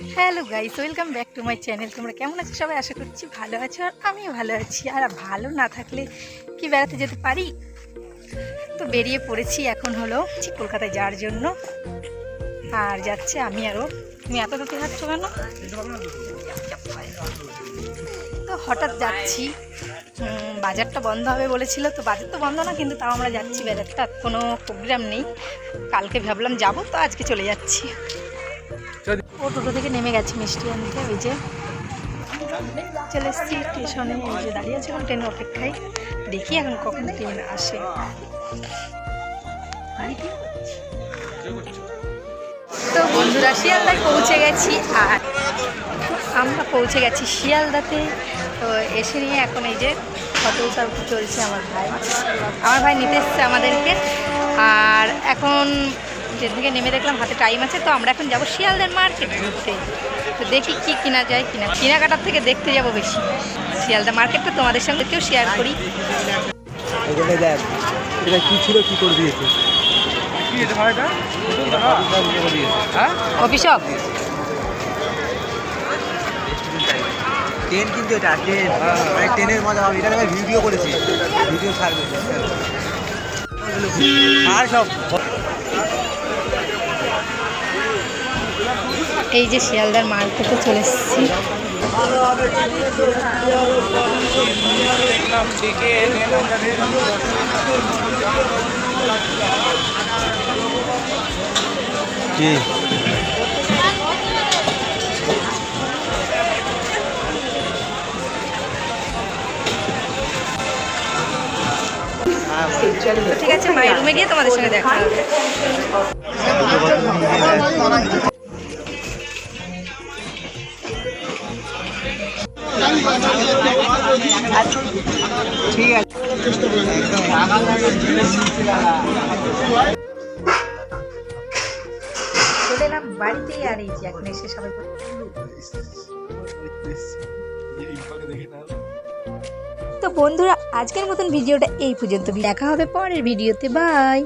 Hello guys, welcome back to my channel. তোমরা কেমন আছো? সবাই আশা করছি ভালো আছো আর আমিও ভালো আছি। আর ভালো না থাকলে কি বেড়াতে যেতে পারি? তো বেরিয়ে পড়েছি এখন হলো কলকাতায় যাওয়ার জন্য। আর যাচ্ছে আমি আরও তুমি এত দূরে যাচ্ছ কেন? তো হঠাৎ যাচ্ছি। বাজারটা বন্ধ হবে বলেছিল। তো বাজার তো বন্ধ না, কিন্তু তাও আমরা যাচ্ছি। বাজারটা কোনো প্রোগ্রাম নেই। কালকে ভাবলাম যাব, তো আজকে চলে যাচ্ছি। ও টোটো থেকে নেমে গেছে মিষ্টি আনতে, ওই যে। চলে এসেছি স্টেশনে, ওই যে দাঁড়িয়ে আছিলাম ট্রেনের অপেক্ষায়। দেখি এখন কখন ট্রেন আসে। তো বন্ধুরা, শিয়ালদায় পৌঁছে গেছি, আর আমরা পৌঁছে গেছি শিয়ালদাতে। তো এসে নিয়ে এখন এই যে ফটো উঠাতে চলছে আমার ভাই। আমার ভাই নিতে এসছে আমাদেরকে। আর এখন ট্রেন থেকে নেমে দেখলাম হাতে টাইম আছে তো আমরা এখন যাব শিয়ালদার মার্কেট ঘুরতে। তো দেখি কি কিনা যায় কিনা কেনাকাটার থেকে দেখতে যাব বেশি। শিয়ালদা মার্কেটটা তোমাদের সঙ্গে কেউ শেয়ার করি। এখানে দেখ এটা কি ছিল কি করে দিয়েছে? হ্যাঁ অফিসব ট্রেন কিন্তু এটা ট্রেন মানে ট্রেনের মজা হবে। এটা ভিডিও করেছি। ভিডিও ছাড়বে। আর সব এই যে শিয়ালদার মার্কেটে চলে এসেছি। কি? ঠিক আছে মায়ের রুমে গিয়ে তোমাদের সঙ্গে দেখা হবে। আর এই যে এখন এসে সবাই তো বন্ধুরা, আজকের মতন ভিডিওটা এই পর্যন্ত। দেখা হবে পরের ভিডিওতে। বাই